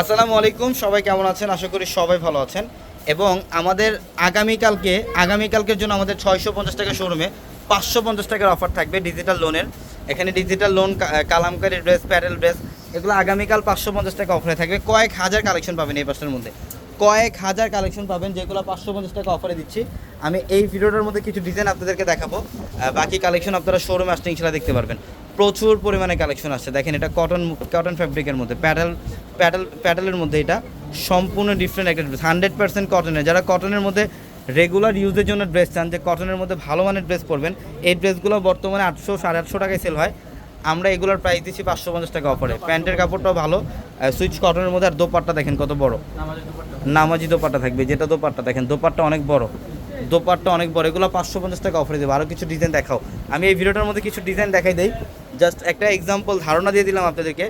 আসসালামু আলাইকুম, সবাই কেমন আছেন? আশা করি সবাই ভালো আছেন। এবং আমাদের আগামীকালকে, আগামীকালকের জন্য আমাদের ছয়শো পঞ্চাশ টাকা শোরুমে পাঁচশো পঞ্চাশ টাকার অফার থাকবে ডিজিটাল লোনের এখানে digital loan kalamkari dress apparel dress এগুলো আগামীকাল পাঁচশো পঞ্চাশ টাকা অফারে থাকবে। কয়েক হাজার কালেকশন পাবেন এই পাঁচটার মধ্যে। কয়েক হাজার কালেকশন পাবেন, যেগুলো পাঁচশো পঞ্চাশ টাকা অফারে দিচ্ছি। আমি এই ভিডিওটার মধ্যে কিছু ডিজাইন আপনাদেরকে দেখাবো। বাকি কালেকশন আপনারা শোরুমে আসতে ইনশাল্লাহ দেখতে পারবেন। প্রচুর পরিমাণে কালেকশন আসছে। দেখেন এটা কটন কটন ফ্যাব্রিকের মধ্যে প্যাডেল প্যাডেল প্যাডেলের মধ্যে এটা সম্পূর্ণ ডিফারেন্ট একটা ড্রেস হান্ড্রেড পার্সেন্ট কটনের যারা কটনের মধ্যে রেগুলার ইউজের জন্য ড্রেস চান যে কটনের মধ্যে ভালো মানের ড্রেস পরবেন এই ড্রেসগুলো বর্তমানে আটশো সাড়ে আটশো টাকায় সেল হয়। আমরা এগুলোর প্রাইস দিচ্ছি পাঁচশো পঞ্চাশ টাকা অফারে প্যান্টের কাপড়টাও ভালো সুইচ কটনের মধ্যে আর দোপাট্টা দেখেন কত বড়। নামাজি দোপাট্টা থাকবে যেটা দোপাট্টা দেখেন দোপাট্টা অনেক বড়। দোপাট্টা অনেক বড়, এগুলো পাঁচশো পঞ্চাশ টাকা অফারে দেবো। আরও কিছু ডিজাইন দেখাও। আমি এই ভিডিওটার মধ্যে কিছু ডিজাইন দেখাই দেই। জাস্ট একটা এক্সাম্পল ধারণা দিয়ে দিলাম আপনাদেরকে।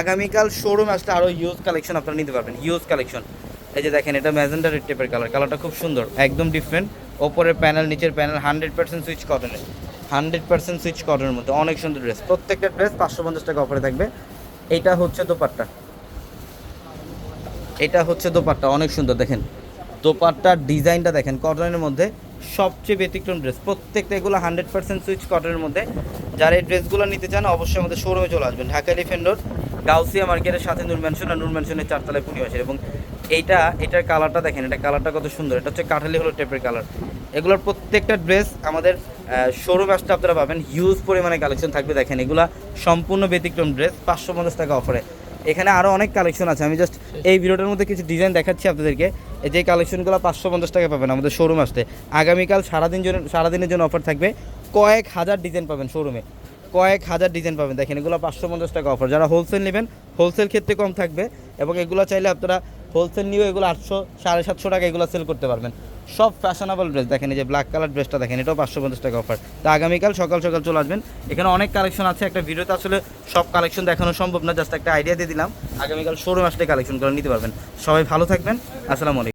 আগামীকাল শোরুম আসলে আরও ইউজ কালেকশন আপনারা নিতে পারবেন ইউজ কালেকশন এই যে দেখেন, এটা ম্যাজেন্ডা রেড টেপের কালার কালারটা খুব সুন্দর, একদম ডিফারেন্ট ওপরের প্যানেল নিচের প্যানেল হান্ড্রেড পার্সেন্ট সুইচ কটনের হান্ড্রেড পার্সেন্ট সুইচ কটনের মধ্যে, অনেক সুন্দর ড্রেস প্রত্যেকটা ড্রেস পাঁচশো পঞ্চাশ টাকা অফারে থাকবে। এইটা হচ্ছে দোপাট্টা। এটা হচ্ছে দোপাট্টা, অনেক সুন্দর, দেখেন। দোপাট্টার ডিজাইনটা দেখেন, কটনের মধ্যে সবচেয়ে ব্যতিক্রম ড্রেস প্রত্যেকটা এগুলো হান্ড্রেড পার্সেন্ট সুইচ কটনের মধ্যে। যারা এই ড্রেসগুলো নিতে চান, অবশ্যই আমাদের শোরুমে চলে আসবেন। ঢাকা এলিফেন্ট রোড গাউসিয়া মার্কেটের সাথে নূর ম্যানশন আর নূর ম্যানশনের চারতলায় পূর্ণিমাসের এবং এইটা, এটার কালারটা দেখেন, এটা কালারটা কত সুন্দর। এটা হচ্ছে কাঠালি হলো টেপের কালার এগুলোর প্রত্যেকটা ড্রেস আমাদের শোরুম আসতে আপনারা পাবেন। হিউজ পরিমাণে কালেকশন থাকবে। দেখেন, এগুলা সম্পূর্ণ ব্যতিক্রম ড্রেস পাঁচশো পঞ্চাশ টাকা অফারে এখানে আরও অনেক কালেকশন আছে। আমি জাস্ট এই ভিডিওটার মধ্যে কিছু ডিজাইন দেখাচ্ছি আপনাদেরকে। যে কালেকশনগুলো পাঁচশো পঞ্চাশ টাকা পাবেন আমাদের শোরুম আসতে। আগামীকাল সারাদিন জন্য সারাদিনের জন্য অফার থাকবে। কয়েক হাজার ডিজাইন পাবেন শোরুমে কয়েক হাজার ডিজাইন পাবেন। দেখেন এগুলো পাঁচশো পঞ্চাশ টাকা অফার যারা হোলসেল নেবেন হোলসেল ক্ষেত্রে কম থাকবে। এবং এগুলো চাইলে আপনারা হোলসেল নিয়েও এগুলো আটশো, সাড়ে সাতশো টাকা এগুলো সেল করতে পারবেন। সব ফ্যাশনেবল ড্রেস দেখেন এই যে ব্ল্যাক কালার ড্রেসটা দেখেন, এটাও পাঁচশো পঞ্চাশ টাকা অফার তো আগামীকাল সকাল সকাল চলে আসবেন। এখানে অনেক কালেকশন আছে, একটা ভিডিওতে আসলে সব কালেকশন দেখানো সম্ভব না জাস্ট একটা আইডিয়া দিয়ে দিলাম। আগামীকাল শোরুম আসলে কালেকশন করে নিতে পারবেন। সবাই ভালো থাকবেন, আসসালামু আলাইকুম।